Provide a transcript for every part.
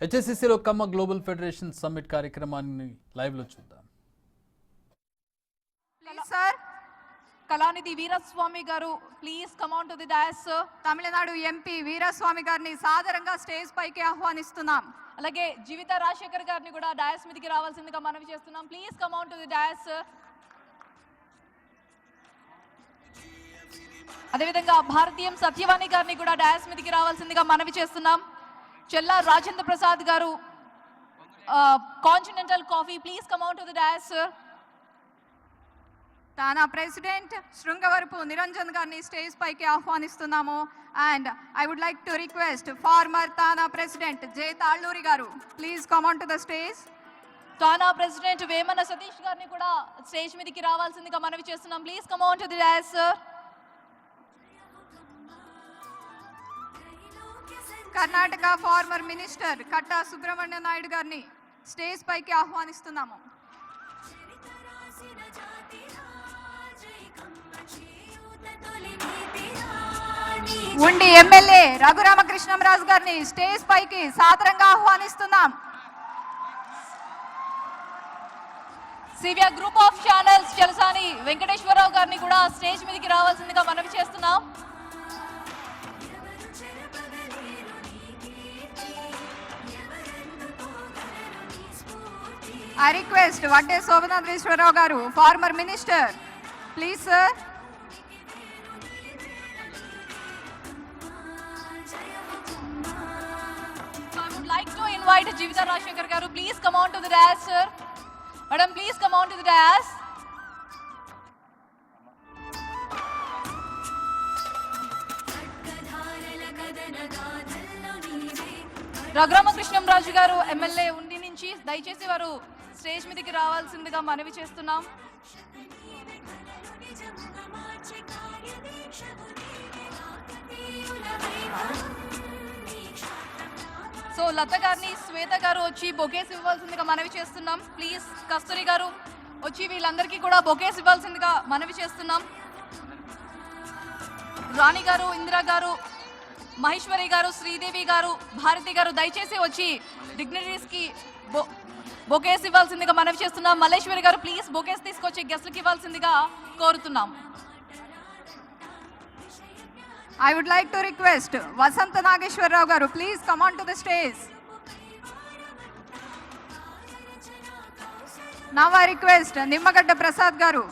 హెచ్ఎస్సిసిలో Kamma global federation summit కార్యక్రమాన్ని లైవ్లో చూద్దాం. Sir Kalanidhi Veeraswamy garu please come on to the dais Tamil Nadu MP Veeraswamy గారిని సాదరంగా stage పైకి ఆహ్వానిస్తున్నాం. అలాగే జీవిత రాజశేఖర్ గారిని కూడా డయాస్ మీదకి రావాల్సిందిగా మనవి చేస్తున్నాం. Please come on to the dais అదేవిధంగా భారతీయం సత్యవాణి గారిని కూడా డయాస్ మీదకి రావాల్సిందిగా మనవి చేస్తున్నాం. Chella Rajendra Prasad garu continental coffee please come on to the dais TANA president Srungavarapu Niranjan గారిని స్టేజ్ పైకి ఆహ్వానిస్తున్నాము. And I would like to request former TANA president Jay Talluri garu please come on to the stage TANA president Vemana Satish గారిని కూడా stage మీదకి రావాల్సిందిగా మనవి చేస్తున్నాం. Please come on to the dais sir Karnataka former minister Katta Subrahmanya Naidu గారిని stage పైకి ఆహ్వానిస్తున్నాము. ఉండి ఎమ్మెల్యే రఘురామకృష్ణంరాజు గారిని స్టేజ్ పైకి సాదరంగా ఆహ్వానిస్తున్నాం. CVR group of channels Jalasani Venkateswararao గారిని కూడా స్టేజ్ మీదకి రావాల్సిందిగా మనవి చేస్తున్నాం. I request Vadde Shobhanatheswararao garu former minister please sir I would like to invite Jeevitha Rajasekhar garu please come to the dais sir madam please come to the dais Raghuramakrishnamraju garu MLA Undi నుంచి దయచేసి వారు stage మీదకి రావాల్సిందిగా మనవి చేస్తున్నాం. So లత గారిని శ్వేత గారు వచ్చి బొకేస్ ఇవ్వాల్సిందిగా మనవి చేస్తున్నాం. ప్లీజ్ కస్తూరి గారు వచ్చి వీళ్ళందరికీ కూడా బొకేస్ ఇవ్వాల్సిందిగా మనవి చేస్తున్నాం. రాణి గారు ఇందిరా గారు మహేశ్వరి గారు శ్రీదేవి గారు భారతి గారు దయచేసి వచ్చి డిగ్నరీస్కి బొ బొకేస్ ఇవ్వాల్సిందిగా మనవి చేస్తున్నాం. మల్లేశ్వరి గారు ప్లీజ్ బొకేస్ తీసుకొచ్చి గెస్ట్లకి ఇవ్వాల్సిందిగా కోరుతున్నాం. I would like to request Vasantha Nageswararao garu please come on to the stage now I request Nimmagadda Prasad garu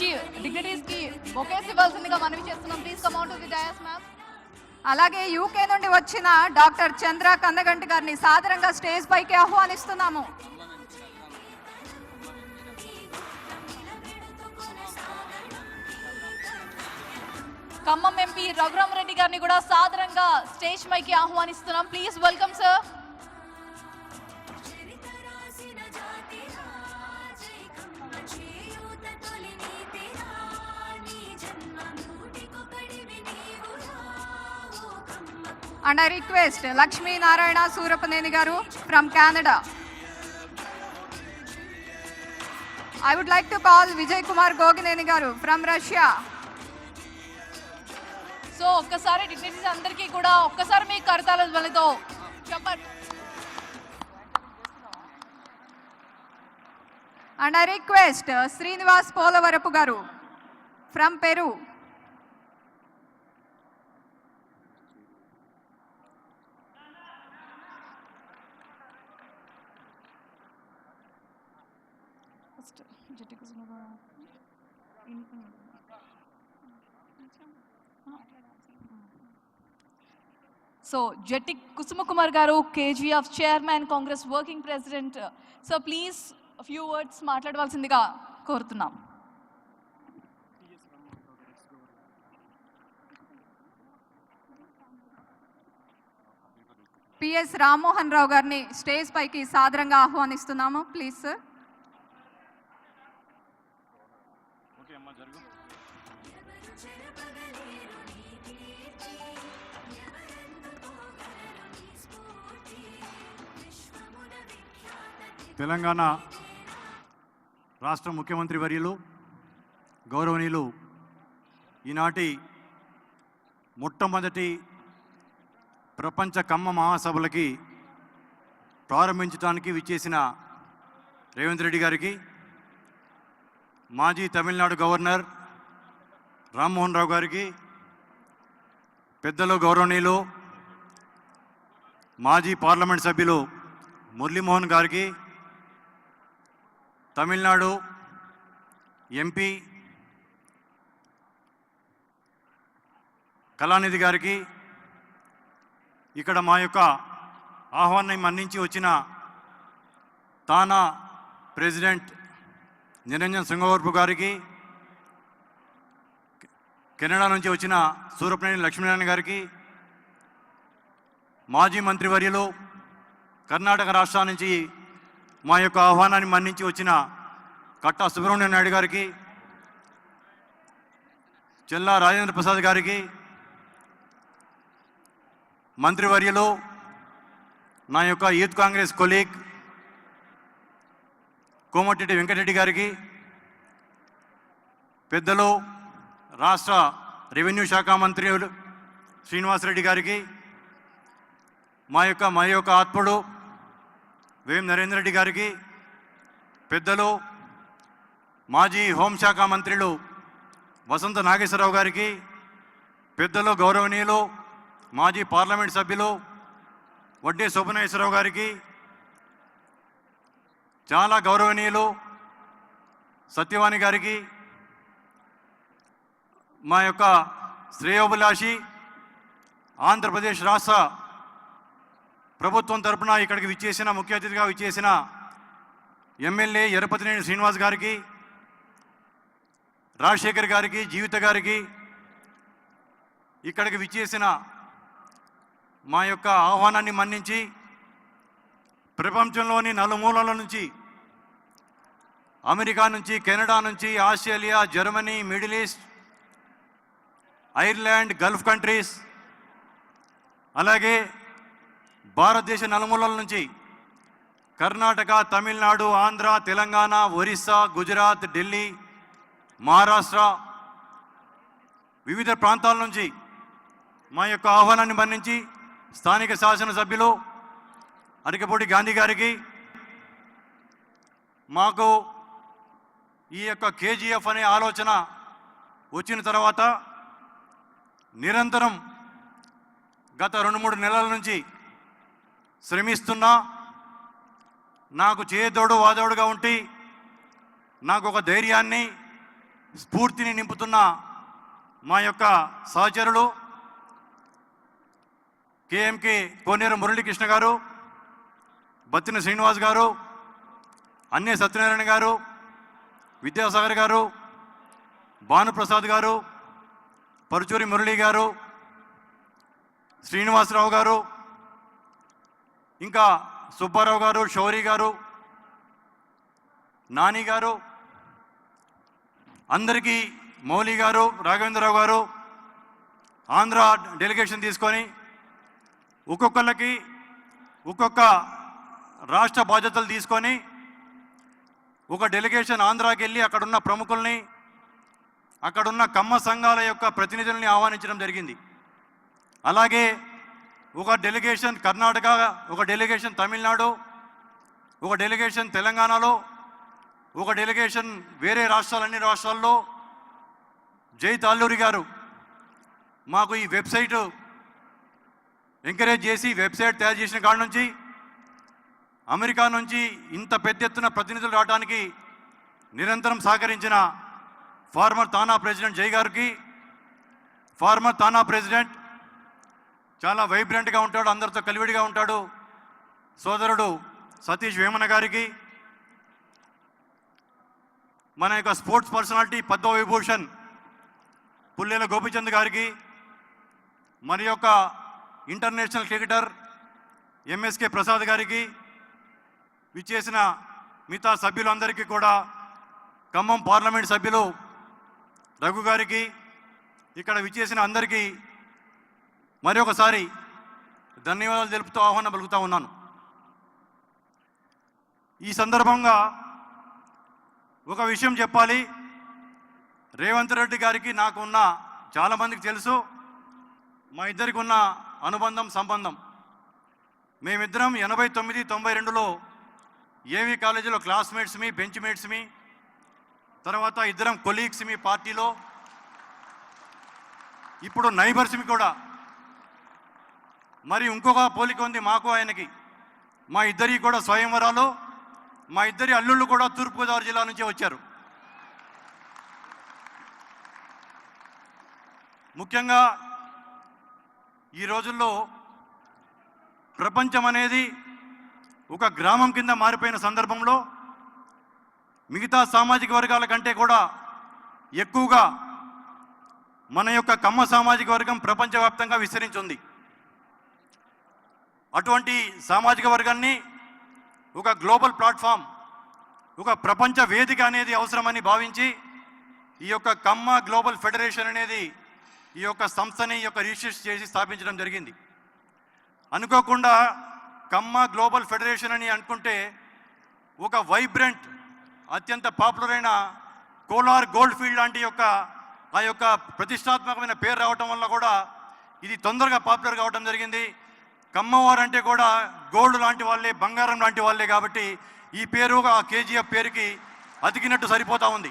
వచ్చి డిగ్నిటీస్కి బొకేస్ ఇవ్వాల్సిందిగా మనవి చేస్తున్నాం. Please come out the dais ma'am అలాగే యూకే నుండి వచ్చిన డాక్టర్ చంద్ర కందగంటి గారిని సాదరంగా స్టేజ్ పైకి ఆహ్వానిస్తున్నాము. ఖమ్మం ఎంపీ రఘురామరెడ్డి గారిని కూడా సాదరంగా స్టేజ్ పైకి ఆహ్వానిస్తున్నాం. Please welcome sir and I request Lakshmi Narayana Surapaneni garu from Canada I would like to call Vijay Kumar Gogineni garu from Russia so ఒక్కసారి డిగ్నిటీస్ అందరికీ కూడా ఒక్కసారి మీ కరతాల ధ్వనితో చెప్పండి. And I request Srinivas Polavarapu garu from Peru so Jatti Kusumakumar garu KGF chairman Congress working president. So please few words మాట్లాడవలసిందిగా కోరుతున్నాం. పిఎస్ రామ్మోహన్ రావు గారిని స్టేజ్ పైకి సాదరంగా ఆహ్వానిస్తున్నాము. ప్లీజ్ సార్ తెలంగాణ రాష్ట్ర ముఖ్యమంత్రి వర్యులు గౌరవనీయులు ఈనాటి మొట్టమొదటి ప్రపంచ కమ్మ మహాసభలకి ప్రారంభించడానికి విచ్చేసిన రేవంత్ రెడ్డి గారికి మాజీ తమిళనాడు గవర్నర్ రామ్మోహన్ రావు గారికి పెద్దలు గౌరవనీయులు మాజీ పార్లమెంట్ సభ్యులు మురళీమోహన్ గారికి తమిళనాడు ఎంపీ కళానిధి గారికి ఇక్కడ మా యొక్క ఆహ్వానం మన్నించి వచ్చిన తానా ప్రెసిడెంట్ నిరంజన్ సింగవర్పు గారికి కెనడా నుంచి వచ్చిన సూరపనేని లక్ష్మీనారాయణ గారికి మాజీ మంత్రివర్యులు కర్ణాటక రాష్ట్రం నుంచి మా యొక్క ఆహ్వానాన్ని మన్నించి వచ్చిన కట్టా సుబ్రహ్మణ్య నాయుడు గారికి చెల్లా రాజేంద్ర ప్రసాద్ గారికి మంత్రివర్యులు నా యొక్క youth Congress colleague Komatireddy Venkatareddy గారికి పెద్దలు రాష్ట్ర రెవెన్యూ శాఖ మంత్రి శ్రీనివాసరెడ్డి గారికి మా యొక్క మా యొక్క ఆత్ముడు వేం నరేందర్ రెడ్డి గారికి పెద్దలు మాజీ హోంశాఖ మంత్రులు వసంత నాగేశ్వరరావు గారికి పెద్దలు గౌరవనీయులు మాజీ పార్లమెంట్ సభ్యులు వడ్డే శోభనేశ్వరరావు గారికి చాలా గౌరవనీయులు సత్యవాణి గారికి మా యొక్క శ్రేయోభిలాషి ఆంధ్రప్రదేశ్ రాష్ట్ర ప్రభుత్వం తరపున ఇక్కడికి విచ్చేసిన ముఖ్య అతిథిగా విచ్చేసిన ఎమ్మెల్యే ఎరపతినేని శ్రీనివాస్ గారికి రాజశేఖర్ గారికి జీవిత గారికి ఇక్కడికి విచ్చేసిన మా యొక్క ఆహ్వానాన్ని మన్నించి ప్రపంచంలోని నలుమూలల నుంచి అమెరికా నుంచి కెనడా నుంచి Australia Germany Middle East Ireland Gulf countries అలాగే భారతదేశ నలుమూలల నుంచి కర్ణాటక తమిళనాడు ఆంధ్ర తెలంగాణ ఒరిస్సా గుజరాత్ ఢిల్లీ మహారాష్ట్ర వివిధ ప్రాంతాల నుంచి మా యొక్క ఆహ్వానాన్ని మన్నించి స్థానిక శాసనసభ్యులు అరికపూడి గాంధీ గారికి మాకు ఈ యొక్క కేజీఎఫ్ అనే ఆలోచన వచ్చిన తర్వాత నిరంతరం గత రెండు మూడు నెలల నుంచి శ్రమిస్తున్నా నాకు చేదోడు వాదోడుగా ఉండి నాకు ఒక ధైర్యాన్ని స్ఫూర్తిని నింపుతున్న మా యొక్క సహచరులు కేఎంకే కోనేరు మురళీకృష్ణ గారు బత్తిన శ్రీనివాస్ గారు అన్నే సత్యనారాయణ గారు విద్యాసాగర్ గారు భానుప్రసాద్ గారు పరుచూరి మురళి గారు శ్రీనివాసరావు గారు ఇంకా సుబ్బారావు గారు షౌరి గారు నాని గారు అందరికీ మౌలి గారు రాఘవేంద్రరావు గారు ఆంధ్ర డెలిగేషన్ తీసుకొని ఒక్కొక్కళ్ళకి ఒక్కొక్క రాష్ట్ర బాధ్యతలు తీసుకొని ఒక డెలిగేషన్ ఆంధ్రాకి వెళ్ళి అక్కడున్న ప్రముఖుల్ని అక్కడున్న కమ్మ సంఘాల యొక్క ప్రతినిధుల్ని ఆహ్వానించడం జరిగింది. అలాగే ఒక డెలిగేషన్ కర్ణాటక ఒక డెలిగేషన్ తమిళనాడు ఒక డెలిగేషన్ తెలంగాణలో ఒక డెలిగేషన్ వేరే రాష్ట్రాలు అన్ని రాష్ట్రాల్లో. జై తాల్లూరి గారు మాకు ఈ వెబ్సైట్ ఎంకరేజ్ చేసి వెబ్సైట్ తయారు చేసిన కాడ నుంచి అమెరికా నుంచి ఇంత పెద్ద ఎత్తున ప్రతినిధులు రావడానికి నిరంతరం సహకరించిన ఫార్మర్ తానా ప్రెసిడెంట్ జై గారికి ఫార్మర్ తానా ప్రెసిడెంట్ చాలా వైబ్రెంట్గా ఉంటాడు అందరితో కలివిడిగా ఉంటాడు. సోదరుడు సతీష్ వేమన గారికి మన యొక్క స్పోర్ట్స్ పర్సనాలిటీ పద్మ విభూషణ్ పుల్లేల గోపిచంద్ గారికి మరి యొక్క ఇంటర్నేషనల్ క్రికెటర్ ఎంఎస్కే ప్రసాద్ గారికి విచ్చేసిన మిగతా సభ్యులందరికీ కూడా ఖమ్మం పార్లమెంట్ సభ్యులు రఘు గారికి ఇక్కడ విచ్చేసిన అందరికీ మరొకసారి ధన్యవాదాలు తెలుపుతూ ఆహ్వానం పలుకుతా ఉన్నాను. ఈ సందర్భంగా ఒక విషయం చెప్పాలి. రేవంత్ రెడ్డి గారికి నాకు ఉన్న చాలామందికి తెలుసు మా ఇద్దరికి ఉన్న అనుబంధం సంబంధం. మేమిద్దరం ఎనభై తొమ్మిది తొంభై రెండులో ఏవి కాలేజీలో క్లాస్మేట్స్ మీ బెంచ్ మేట్స్ మీ తర్వాత ఇద్దరం కొలీగ్స్ మీ పార్టీలో. ఇప్పుడు నైబర్స్ మీ కూడా మరి ఇంకొక పోలిక ఉంది మాకు ఆయనకి. మా ఇద్దరి కూడా స్వయంవరాలు మా ఇద్దరి అల్లుళ్ళు కూడా తూర్పుగోదావరి జిల్లా నుంచి వచ్చారు. ముఖ్యంగా ఈ రోజుల్లో ప్రపంచం అనేది ఒక గ్రామం కింద మారిపోయిన సందర్భంలో మిగతా సామాజిక వర్గాల కంటే కూడా ఎక్కువగా మన యొక్క కమ్మ సామాజిక వర్గం ప్రపంచవ్యాప్తంగా విస్తరించింది అటువంటి సామాజిక వర్గాన్ని ఒక గ్లోబల్ ప్లాట్ఫామ్ ఒక ప్రపంచ వేదిక అనేది అవసరమని భావించి ఈ యొక్క కమ్మ గ్లోబల్ ఫెడరేషన్ అనేది ఈ యొక్క సంస్థని ఈ యొక్క రిజిస్టర్ చేసి స్థాపించడం జరిగింది. అనుకోకుండా కమ్మ గ్లోబల్ ఫెడరేషన్ అని అనుకుంటే ఒక వైబ్రెంట్ అత్యంత పాపులర్ అయిన కోలార్ గోల్డ్ ఫీల్డ్ లాంటి యొక్క ఆ యొక్క ప్రతిష్టాత్మకమైన పేరు రావటం వల్ల కూడా ఇది తొందరగా పాపులర్ కావడం జరిగింది. కమ్మవారు అంటే కూడా గోల్డ్ లాంటి వాళ్ళే బంగారం లాంటి వాళ్ళే కాబట్టి ఈ పేరు ఆ కేజీఎఫ్ పేరుకి అతికినట్టు సరిపోతా ఉంది.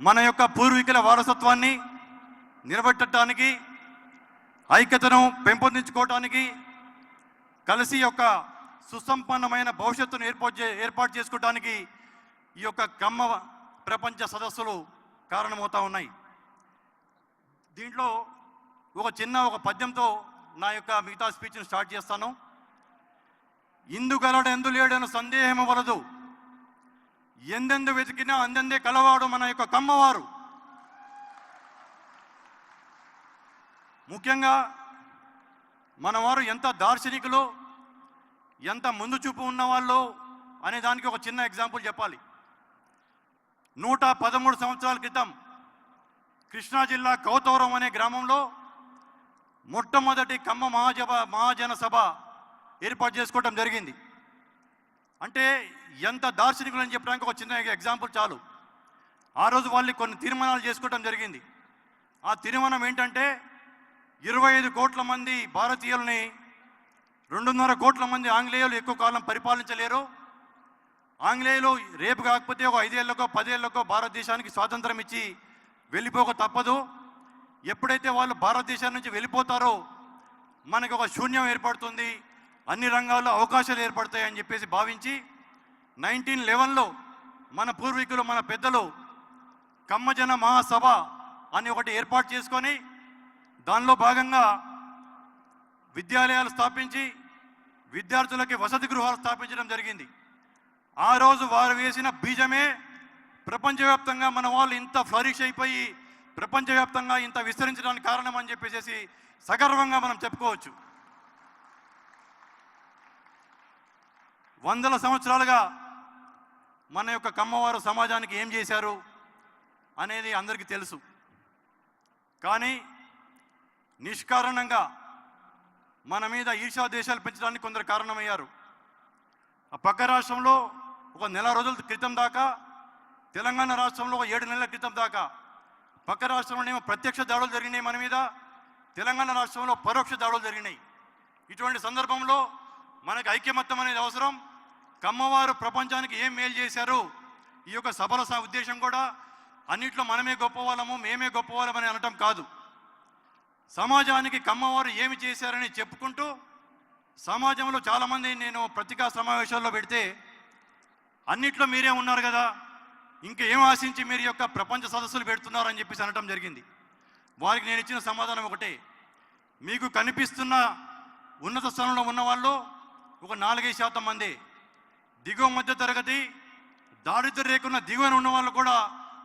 మన యొక్క పూర్వీకుల వారసత్వాన్ని నిలబెట్టడానికి ఐక్యతను పెంపొందించుకోవటానికి కలిసి యొక్క సుసంపన్నమైన భవిష్యత్తును ఏర్పాటు చే ఏర్పాటు చేసుకోవడానికి ఈ యొక్క కమ్మ ప్రపంచ సదస్సులు కారణమవుతా ఉన్నాయి. దీంట్లో ఒక చిన్న ఒక పద్యంతో నా యొక్క మిగతా స్పీచ్ని స్టార్ట్ చేస్తాను. ఇందు కలడు ఎందు లేడని సందేహం వలదు. ఎందెందు వెతికినా అందెందే కలవాడు మన యొక్క కమ్మవారు. ముఖ్యంగా మనవారు ఎంత దార్శనికులు ఎంత ముందు చూపు ఉన్నవాళ్ళు అనే దానికి ఒక చిన్న ఎగ్జాంపుల్ చెప్పాలి. నూట పదమూడు సంవత్సరాల క్రితం కృష్ణా జిల్లా కౌతవరం అనే గ్రామంలో మొట్టమొదటి కమ్మ మహాజభ మహాజన సభ ఏర్పాటు చేసుకోవడం జరిగింది. అంటే ఎంత దార్శనికులు అని చెప్పడానికి ఒక చిన్న ఎగ్జాంపుల్ చాలు. ఆ రోజు వాళ్ళు కొన్ని తీర్మానాలు చేసుకోవడం జరిగింది. ఆ తీర్మానం ఏంటంటే ఇరవై ఐదు కోట్ల మంది భారతీయులని రెండున్నర కోట్ల మంది ఆంగ్లేయులు ఎక్కువ కాలం పరిపాలించలేరు. ఆంగ్లేయులు రేపు కాకపోతే ఒక ఐదేళ్ళకో పదేళ్ళకో భారతదేశానికి స్వాతంత్రం ఇచ్చి వెళ్ళిపోక తప్పదు. ఎప్పుడైతే వాళ్ళు భారతదేశం నుంచి వెళ్ళిపోతారో మనకు ఒక శూన్యం ఏర్పడుతుంది. అన్ని రంగాల్లో అవకాశాలు ఏర్పడతాయి అని చెప్పేసి భావించి నైన్టీన్ లెవెన్లో మన పూర్వీకులు మన పెద్దలు కమ్మజన మహాసభ అని ఒకటి ఏర్పాటు చేసుకొని దానిలో భాగంగా విద్యాలయాలు స్థాపించి విద్యార్థులకి వసతి గృహాలు స్థాపించడం జరిగింది. ఆ రోజు వారు వేసిన బీజమే ప్రపంచవ్యాప్తంగా మన వాళ్ళు ఇంత ఫ్లరిష్ అయిపోయి ప్రపంచవ్యాప్తంగా ఇంత విస్తరించడానికి కారణం అని చెప్పేసి సగర్వంగా మనం చెప్పుకోవచ్చు. వందల సంవత్సరాలుగా మన యొక్క కమ్మవారు సమాజానికి ఏం చేశారు అనేది అందరికీ తెలుసు. కానీ నిష్కారణంగా మన మీద ఈర్షా దేశాలు పెంచడానికి కొందరు కారణమయ్యారు. ఆ పక్క రాష్ట్రంలో ఒక నెల రోజుల క్రితం దాకా తెలంగాణ రాష్ట్రంలో ఒక ఏడు నెలల క్రితం దాకా పక్క రాష్ట్రంలోనేమో ప్రత్యక్ష దాడులు జరిగినాయి మన మీద. తెలంగాణ రాష్ట్రంలో పరోక్ష దాడులు జరిగినాయి. ఇటువంటి సందర్భంలో మనకు ఐక్యమత్యం అనేది అవసరం. కమ్మవారు ప్రపంచానికి ఏం మేలు చేశారు? ఈ యొక్క సభల ఉద్దేశం కూడా అన్నిట్లో మనమే గొప్పవాళ్ళము మేమే గొప్పవాళ్ళమని అనటం కాదు. సమాజానికి కమ్మవారు ఏమి చేశారని చెప్పుకుంటూ సమాజంలో చాలామంది నేను పత్రికా సమావేశాల్లో పెడితే అన్నిట్లో మీరే ఉన్నారు కదా. ఇంకా ఏం ఆశించి మీరు యొక్క ప్రపంచ సదస్సులు పెడుతున్నారని చెప్పేసి అనటం జరిగింది. వారికి నేను ఇచ్చిన సమాధానం ఒకటే. మీకు కనిపిస్తున్న ఉన్నత స్థానంలో ఉన్న వాళ్ళు ఒక నాలుగైదు శాతం మంది. దిగువ మధ్య తరగతి దారిద్ర రేకున్న దిగువన ఉన్న వాళ్ళు కూడా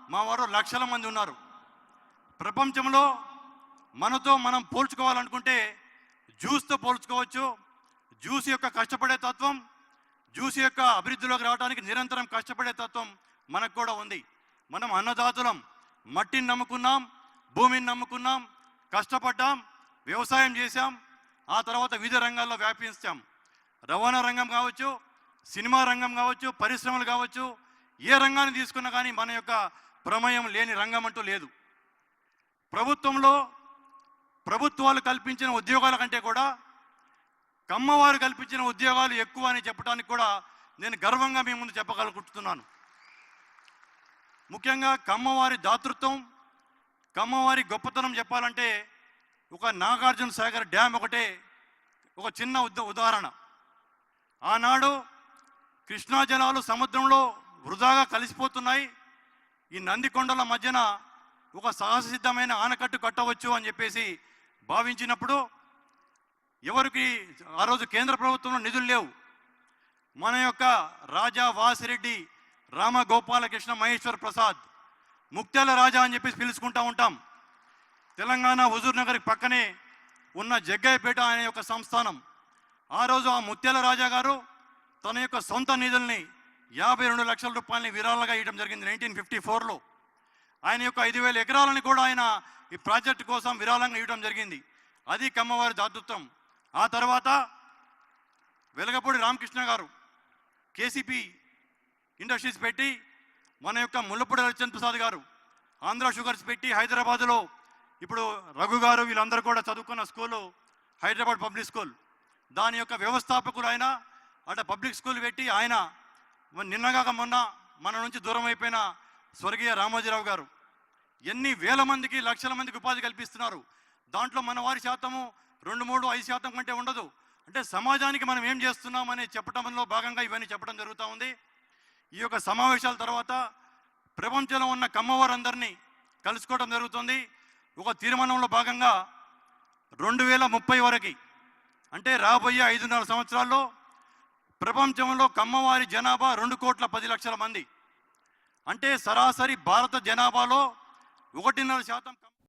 మా వారు లక్షల మంది ఉన్నారు. ప్రపంచంలో మనతో మనం పోల్చుకోవాలనుకుంటే జ్యూస్తో పోల్చుకోవచ్చు. జ్యూస్ యొక్క కష్టపడే తత్వం జ్యూస్ యొక్క అభివృద్ధిలోకి రావడానికి నిరంతరం కష్టపడే తత్వం మనకు కూడా ఉంది. మనం అన్నదాతులం మట్టిని నమ్ముకున్నాం భూమిని నమ్ముకున్నాం కష్టపడ్డాం వ్యవసాయం చేశాం ఆ తర్వాత వివిధ రంగాల్లో వ్యాపించాం. రవాణా రంగం కావచ్చు సినిమా రంగం కావచ్చు పరిశ్రమలు కావచ్చు ఏ రంగాన్ని తీసుకున్నా కానీ మన యొక్క ప్రమేయం లేని రంగం అంటూ లేదు. ప్రభుత్వంలో ప్రభుత్వాలు కల్పించిన ఉద్యోగాల కంటే కూడా కమ్మవారు కల్పించిన ఉద్యోగాలు ఎక్కువ అని చెప్పడానికి కూడా నేను గర్వంగా మీ ముందు చెప్పగలుగుతున్నాను. ముఖ్యంగా కమ్మవారి దాతృత్వం కమ్మవారి గొప్పతనం చెప్పాలంటే ఒక నాగార్జున సాగర్ డ్యామ్ ఒకటే ఒక చిన్న ఉద ఉదాహరణ. ఆనాడు కృష్ణా జలాలు సముద్రంలో వృధాగా కలిసిపోతున్నాయి. ఈ నందికొండల మధ్యన ఒక సహజసిద్ధమైన ఆనకట్టు కట్టవచ్చు అని చెప్పేసి భావించినప్పుడు ఎవరికి ఆ రోజు కేంద్ర ప్రభుత్వంలో నిధులు లేవు. మన యొక్క రాజా వాసిరెడ్డి రామ గోపాలకృష్ణ మహేశ్వర్ ప్రసాద్ ముక్త్యాల రాజా అని చెప్పేసి పిలుచుకుంటా ఉంటాం. తెలంగాణ హుజూర్ నగర్ పక్కనే ఉన్న జగ్గయ్యపేట అనే యొక్క సంస్థానం. ఆ రోజు ఆ ముత్యాల రాజా గారు తన యొక్క సొంత నిధుల్ని యాభై రెండు లక్షల రూపాయలని విరాళంగా ఇవ్వడం జరిగింది నైన్టీన్ ఫిఫ్టీ ఫోర్లో. ఆయన యొక్క ఐదు వేల ఎకరాలని కూడా ఆయన ఈ ప్రాజెక్ట్ కోసం విరాళంగా ఇవ్వడం జరిగింది. అది కమ్మవారి దాతృత్వం. ఆ తర్వాత వెలగపూడి రామకృష్ణ గారు కేసీపీ ఇండస్ట్రీస్ పెట్టి మన యొక్క ముల్లపూడి హరిచంద్ ప్రసాద్ గారు ఆంధ్ర షుగర్స్ పెట్టి హైదరాబాద్లో ఇప్పుడు రఘు గారు వీళ్ళందరూ కూడా చదువుకున్న స్కూలు హైదరాబాద్ పబ్లిక్ స్కూల్. దాని యొక్క వ్యవస్థాపకులు ఆయన అట పబ్లిక్ స్కూల్ పెట్టి ఆయన నిన్నగాక మొన్న మన నుంచి దూరం అయిపోయిన స్వర్గీయ రామోజీరావు గారు. ఎన్ని వేల మందికి లక్షల మందికి ఉపాధి కల్పిస్తున్నారు. దాంట్లో మన వారి శాతము రెండు మూడు ఐదు శాతం కంటే ఉండదు. అంటే సమాజానికి మనం ఏం చేస్తున్నాం అని చెప్పడంలో భాగంగా ఇవన్నీ చెప్పడం జరుగుతూ ఉంది. ఈ యొక్క సమావేశాల తర్వాత ప్రపంచంలో ఉన్న కమ్మవారందరినీ కలుసుకోవడం జరుగుతుంది. ఒక తీర్మానంలో భాగంగా రెండు వేల ముప్పై వరకు అంటే రాబోయే ఐదున్నర సంవత్సరాల్లో ప్రపంచంలో కమ్మవారి జనాభా రెండు కోట్ల పది లక్షల మంది. అంటే సరాసరి భారత జనాభాలో ఒకటిన్నర శాతం